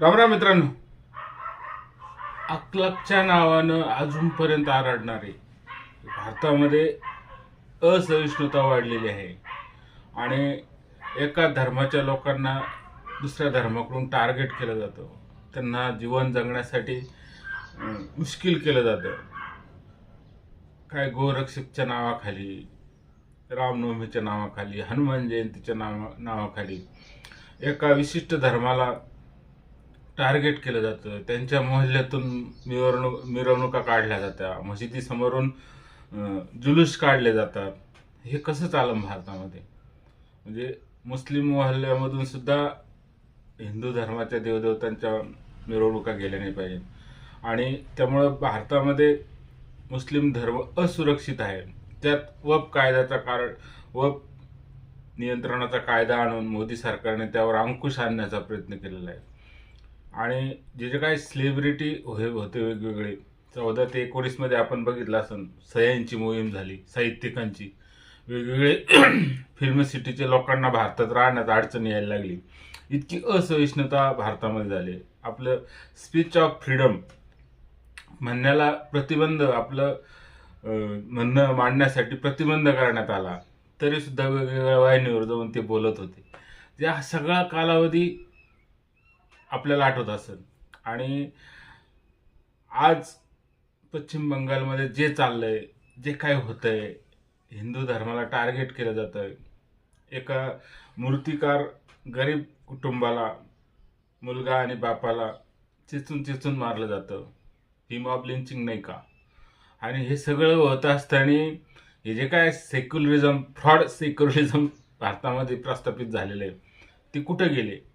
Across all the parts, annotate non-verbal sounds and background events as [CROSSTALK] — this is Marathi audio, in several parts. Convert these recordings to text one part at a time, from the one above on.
रामराम मित्रांनो. अकलकच्या नावानं अजूनपर्यंत आरडणारे. भारतामध्ये असहिष्णुता वाढलेली आहे. आणि एका धर्माच्या लोकांना दुसऱ्या धर्माकडून टार्गेट केलं जातं. त्यांना जीवन जगण्यासाठी मुश्किल केलं जातं. काय गोरक्षकच्या नावाखाली रामनवमीच्या नावाखाली हनुमान जयंतीच्या नावा नावाखाली एका विशिष्ट धर्माला टार्गेट केलं जातं. त्यांच्या मोहल्ल्यातून मिरवणूक मिरवणुका काढल्या जात्या. मशिदीसमोरून जुलूस काढले जातात. हे कसं चाललं भारतामध्ये? म्हणजे मुस्लिम मोहल्ल्यामधून सुद्धा हिंदू धर्माच्या देवदेवतांच्या मिरवणुका गेल्या नाही पाहिजे आणि त्यामुळं भारतामध्ये मुस्लिम धर्म असुरक्षित आहे. त्यात वप कायद्याचा कारण वप नियंत्रणाचा कायदा आणून मोदी सरकारने त्यावर अंकुश आणण्याचा प्रयत्न केलेला आहे. आणि जे जे काय सेलिब्रिटी हे होते वेगवेगळे चौदा ते एकोणीसमध्ये आपण बघितलं असं सह्यांची मोहीम झाली साहित्यिकांची. वेगवेगळे [CLEARS THROAT] फिल्म सिटीचे लोकांना भारतात राहण्यात अडचण यायला लागली. इतकी असहिष्णुता भारतामध्ये झाली. आपलं स्पीच ऑफ फ्रीडम म्हणण्याला प्रतिबंध आपलं म्हणणं मांडण्यासाठी प्रतिबंध करण्यात आला. तरीसुद्धा वेगवेगळ्या वाहिनीवर जाऊन ते बोलत होते. या सगळा कालावधी आपल्याला आठवत असेल. आणि आज पश्चिम बंगालमध्ये जे चाललंय जे काय होतंय हिंदू धर्माला टार्गेट केलं जातं एका मूर्तिकार गरीब कुटुंबाला मुलगा आणि बापाला चिचून चिचून मारलं जातं. ही मॉब लिंचिंग नाही का? आणि हे सगळं होत असताना हे जे काय सेक्युलरिझम फ्रॉड सेक्युलरिझम भारतामध्ये प्रस्थापित झालेलं आहे ते कुठं गेले?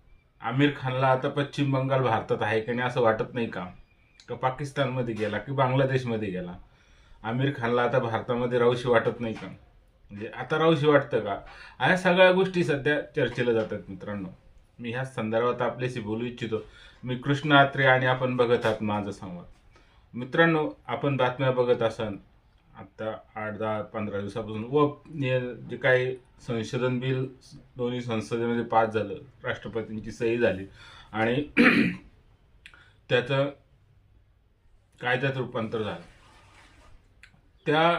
आमिर खानला आता पश्चिम बंगाल भारतात आहे की नाही असं वाटत नाही का? का पाकिस्तानमध्ये गेला की बांगलादेशमध्ये गेला? आमिर खानला आता भारतामध्ये राहूशी वाटत नाही का? म्हणजे आता राहूशी वाटतं का? ह्या सगळ्या गोष्टी सध्या चर्चेला जातात मित्रांनो. मी ह्या संदर्भात आपल्याशी बोलू इच्छितो. मी कृष्ण आत्रे आणि आपण बघत आहात माझा संवाद. मित्रांनो आपण बातम्या बघत असाल आत्ता आठ दहा पंधरा दिवसापासून. व जे काही संशोधन बिल दोन्ही संसदेमध्ये पास झालं राष्ट्रपतींची सही झाली आणि [CLEARS THROAT] त्याचं कायद्यात रूपांतर झालं? त्या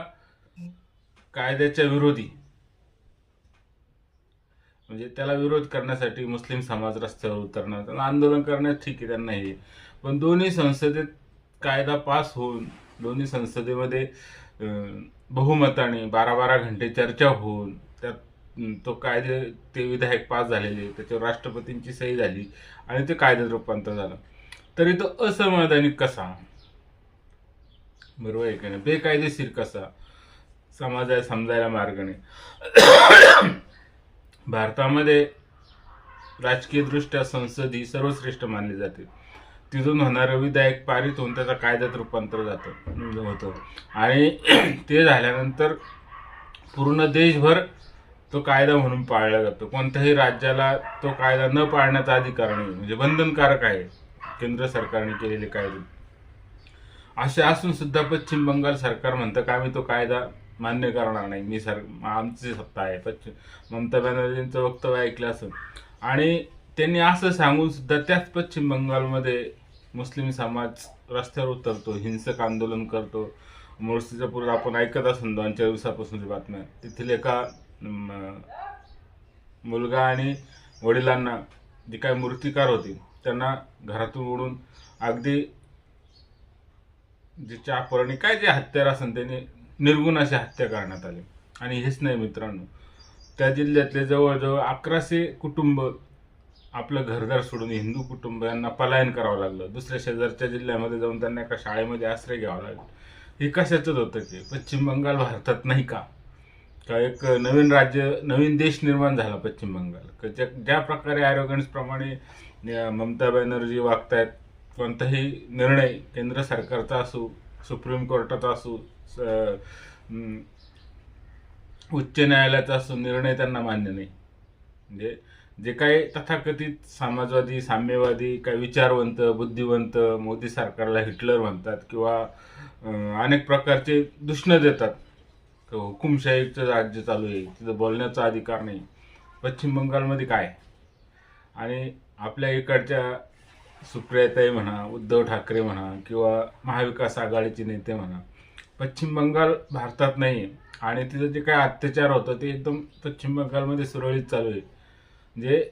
कायद्याच्या विरोधी म्हणजे त्याला विरोध करण्यासाठी मुस्लिम समाज रस्त्यावर उतरणार. त्याला आंदोलन करण्यास ठीक आहे त्यांना हे. पण दोन्ही संसदेत कायदा पास होऊन दोन्ही संसदेमध्ये बहुमताने बारा बारा घंटे चर्चा होऊन त्यात तो कायदे ते विधायक पास झालेले त्याच्यावर राष्ट्रपतींची सही झाली आणि ते कायद्यात रूपांतर झालं. तरी तो असंवैधानिक कसा? बरोबर आहे का नाही? बेकायदेशीर कसा? समाजाला समजायला मार्ग नाही. [COUGHS] भारतामध्ये राजकीयदृष्ट्या संसद ही सर्वश्रेष्ठ मानली जाते. तिथून होणारं विधायक पारित होऊन त्याचा कायद्यात रूपांतर जातं होतं. आणि [CLEARS THROAT] ते झाल्यानंतर पूर्ण देशभर तो कायदा म्हणून पाळला जातो. कोणत्याही राज्याला तो कायदा न पाळण्याचा अधिकार नाही म्हणजे बंधनकारक आहे. केंद्र सरकारने केलेले कायदे. असे असून सुद्धा पश्चिम बंगाल सरकार म्हणतं का आम्ही तो कायदा मान्य करणार नाही. मी सर आमची सत्ता आहे. पश्चिम ममता बॅनर्जींचं वक्तव्य ऐकलं असं आणि त्यांनी असं सांगून सुद्धा त्याच पश्चिम बंगालमध्ये मुस्लिम समाज रस्त्यावर उतरतो हिंसक आंदोलन करतो. मुर्शिदापूर आपण ऐकत असून दोन चार दिवसापासूनची बातम्या तेथील एका मुलगा आणि वडिलांना जे काही मूर्तिकार होती त्यांना घरातून ओढून अगदी जे चापरणी काय जे हत्यार असेल त्यांनी निर्गुण अशी हत्या करण्यात आली. आणि हेच नाही मित्रांनो त्या जिल्ह्यातले जवळजवळ अकराशे कुटुंब आपलं घरदार सोडून हिंदू कुटुंबियांना पलायन करावं लागलं. दुसऱ्या शेजारच्या जिल्ह्यामध्ये जाऊन त्यांना एका शाळेमध्ये आश्रय घ्यावा लागला. हे कशाचंच होतं की पश्चिम बंगाल भारतात नाही का? का एक नवीन राज्य नवीन देश निर्माण झाला पश्चिम बंगाल. ज्या ज्या प्रकारे ॲरोगन्सप्रमाणे ममता बॅनर्जी वागतायत कोणताही निर्णय केंद्र सरकारचा असो सुप्रीम कोर्टाचा असो स- उच्च न्यायालयाचा असो निर्णय त्यांना मान्य नाही. म्हणजे जे काही तथाकथित समाजवादी साम्यवादी काही विचारवंत बुद्धिवंत मोदी सरकारला हिटलर म्हणतात किंवा अनेक प्रकारचे दुष्ण देतात. हुकुमशाहीचं राज्य चालू आहे तिथं बोलण्याचा अधिकार नाही. पश्चिम बंगालमध्ये काय? आणि आपल्या इकडच्या सुप्रियाताई म्हणा उद्धव ठाकरे म्हणा किंवा महाविकास आघाडीचे नेते म्हणा पश्चिम बंगाल भारतात नाही आहे आणि तिथं जे काय अत्याचार होतं ते एकदम पश्चिम बंगालमध्ये सुरळीत चालू आहे. म्हणजे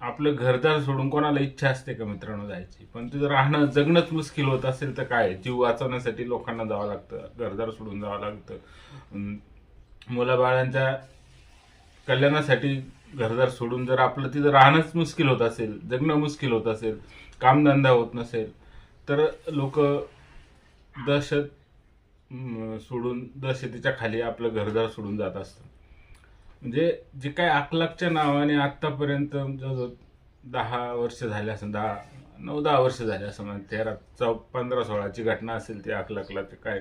आपलं घरदार सोडून कोणाला इच्छा असते का मित्रांनो जायची? पण तिथं राहणं जगणंच मुश्किल होत असेल तर काय? जीव वाचवण्यासाठी लोकांना जावं लागतं घरदार सोडून जावं लागतं. मुलाबाळांच्या कल्याणासाठी घरदार सोडून जर आपलं तिथं राहणंच मुश्किल होत असेल जगणं मुश्किल होत असेल कामधंदा होत नसेल तर लोक दहशत सोडून दहशतीच्या खाली आपलं घरदार सोडून जात असतं म्हणजे जे काय अकलाकच्या नावाने आत्तापर्यंत जवळजवळ दहा वर्ष झाले असं दहा नऊ दहा वर्ष झाले असं म्हणजे तेरा चौ पंधरा सोळाची घटना असेल ती अकलाकला ते काय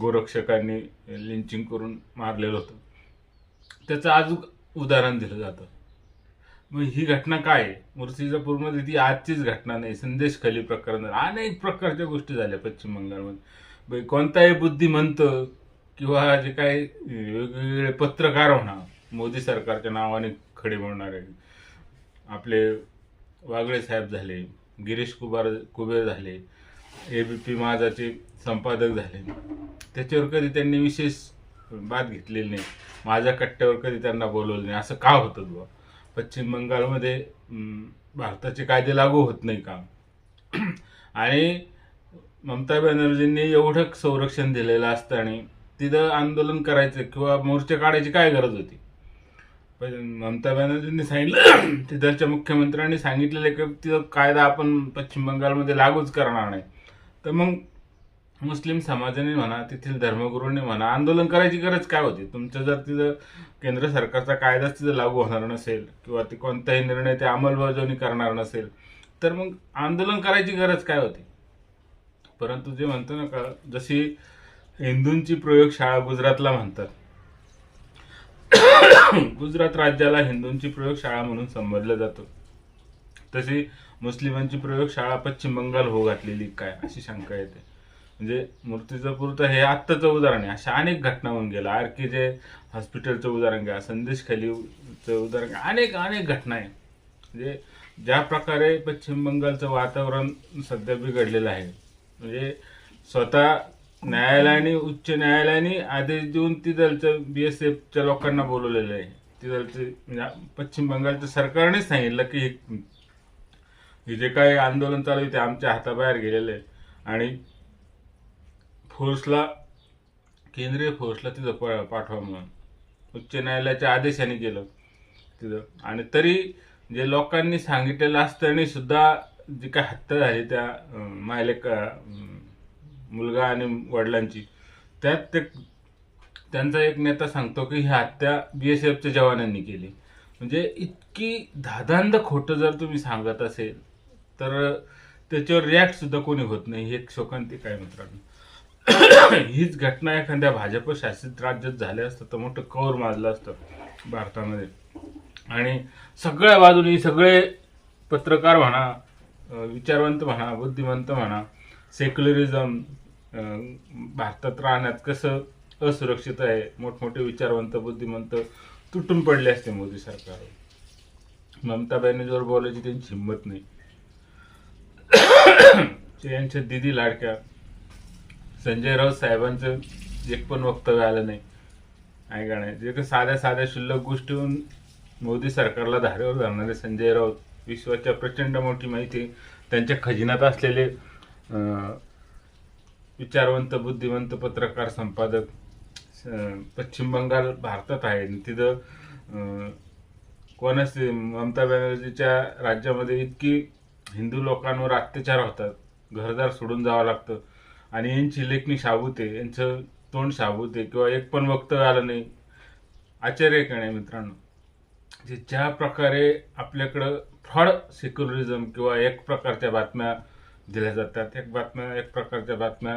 गोरक्षकांनी लिंचिंग करून मारलेलं होतं. त्याचं आज उदाहरण दिलं जातं. मग ही घटना काय? आहे मूर्तिजापूरमध्ये ती आजचीच घटना नाही संदेश खाली प्रकरण. अनेक प्रकारच्या गोष्टी झाल्या पश्चिम बंगालमध्ये. बाई कोणताही बुद्धिमंत किंवा जे काही वेगवेगळे पत्रकार होणार मोदी सरकारच्या नावाने खडे म्हणणारे आपले वागळे साहेब झाले गिरीश कुबार कुबेर झाले ए बी पी माझाचे संपादक झाले. त्याच्यावर कधी त्यांनी विशेष बात घेतलेली नाही. माझ्या कट्ट्यावर कधी त्यांना बोलवलं नाही. असं का होतं बुवा? पश्चिम बंगालमध्ये भारताचे कायदे लागू होत नाही का? [CLEARS THROAT] आणि ममता बॅनर्जींनी एवढं संरक्षण दिलेलं असतं आणि तिथं आंदोलन करायचं किंवा मोर्चे काढायची काय गरज होती? ममता बॅनर्जींनी सांगितलं [CLEARS THROAT] तिथलच्या मुख्यमंत्र्यांनी सांगितलेलं की तिथं कायदा आपण पश्चिम बंगालमध्ये लागूच करणार नाही. तर मग मुस्लिम समाजाने म्हणा तेथील धर्मगुरूंनी म्हणा आंदोलन करायची गरज काय होती? तुमचं जर तिथं केंद्र सरकारचा कायदाच तिथं लागू होणार नसेल किंवा ते कोणताही निर्णय ते अंमलबजावणी करणार नसेल तर मग आंदोलन करायची गरज काय होती? परंतु जे म्हणतो ना का जशी हिंदूंची प्रयोगशाळा गुजरातला म्हणतात [COUGHS] गुजरात राज्याला हिंदूंची प्रयोगशाळा म्हणून संबोधलं जातं. तशी मुस्लिमांची प्रयोगशाळा पश्चिम बंगाल हो घातलेली काय अशी शंका येते. म्हणजे मूर्तिजापूर तर हे आत्ताचं उदाहरण आहे. अशा अनेक घटना होऊन गेल्या. आर के जे हॉस्पिटलचं उदाहरण घ्या संदेश खलीचं उदाहरण घ्या अनेक अनेक घटना आहे म्हणजे ज्या प्रकारे पश्चिम बंगालचं वातावरण सध्या बिघडलेलं आहे. म्हणजे स्वतः न्यायालयाने उच्च न्यायालयाने आदेश देऊन तिथलचं बी एस एफच्या लोकांना बोलवलेलं आहे. तिथलचे म्हणजे पश्चिम बंगालच्या सरकारनेच सांगितलं की हे- हे जे काही आंदोलन चालू आहे ते आमच्या हाताबाहेर गेलेलं आहे. आणि फोर्सला केंद्रीय फोर्सला तिथं प- पाठवा म्हणून. उच्च न्यायालयाच्या आदेशाने केलं तिथं. आणि तरी जे लोकांनी सांगितलेलं असताना सुद्धा जी काय हत्या झाली त्या मायलेका मुलगा आणि वडिलांची. त्यात ते त्यांचा एक नेता सांगतो की ही हत्या बी एस एफच्या जवानांनी केली. म्हणजे इतकी धादांध खोटं जर तुम्ही सांगत असेल तर त्याच्यावर रिॲक्ट सुद्धा कोणी होत नाही. हे एक शोकांतिक आहे मित्रांनो. [COUGHS] हीच घटना एखाद्या भाजप शासित राज्यात झाल्या असतं तर मोठं कौर माजलं असतं भारतामध्ये. आणि सगळ्या बाजूने सगळे पत्रकार म्हणा विचारवंत म्हणा बुद्धिमंत म्हणा सेक्युलरिझम भारतात राहण्यात कसं असुरक्षित आहे? मोठमोठे विचारवंत बुद्धिमंत तुटून पडले असते मोदी सरकार. ममता बॅनर्जीवर बोलायची त्यांची हिंमत नाही. ते यांच्या दिदी लाडक्या संजय राऊत साहेबांचं एक पण वक्तव्य आलं नाही. ऐका नाही? जे काही साध्या साध्या शुल्लक गोष्टीहून मोदी सरकारला धारेवर धरणारे संजय राऊत विश्वाच्या प्रचंड मोठी माहिती त्यांच्या खजिन्यात असलेले विचारवंत बुद्धिवंत पत्रकार संपादक पश्चिम बंगाल भारतात आहे. आणि तिथं अं, कोणाच ममता बॅनर्जीच्या राज्यामध्ये इतकी हिंदू लोकांवर अत्याचार होतात. घरदार सोडून जावं लागतं. आणि यांची लेखणी शाबूते यांचं तोंड शाबूते किंवा एक पण वक्तव्य आलं नाही. आश्चर्य आहे नाही मित्रांनो. जे ज्या प्रकारे आपल्याकडं फ्रॉड सेक्युलरिझम किंवा एक प्रकारच्या बातम्या दिल्या जातात. एक बातम्या एक प्रकारच्या बातम्या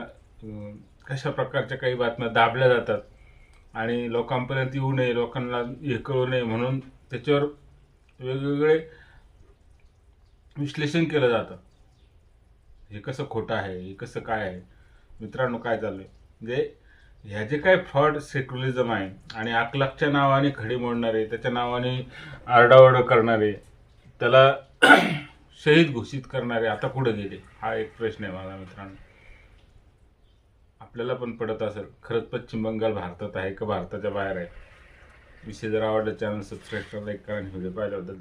कशा प्रकारच्या काही बातम्या दाबल्या जातात आणि लोकांपर्यंत येऊ नये लोकांना हे कळू नये म्हणून त्याच्यावर वेगवेगळे विश्लेषण केलं जातं. हे कसं खोटं आहे हे कसं काय आहे? मित्रांनो काय चालू आहे म्हणजे ह्या जे काय फ्रॉड सेक्युलिझम आहे आणि अकलाकच्या नावाने खडी मोडणारे त्याच्या नावाने आरडाओरड करणारे त्याला शहीद घोषित करणारे आता कुठं गेले हा एक प्रश्न आहे माझा मित्रांनो. आपल्याला पण पडत असेल खरंच पश्चिम बंगाल भारतात आहे का? भारताच्या बाहेर आहे. विषय जर आवडला चॅनल सबस्क्राईब करा लाईक करा आणि व्हिडिओ पाहिल्याबद्दल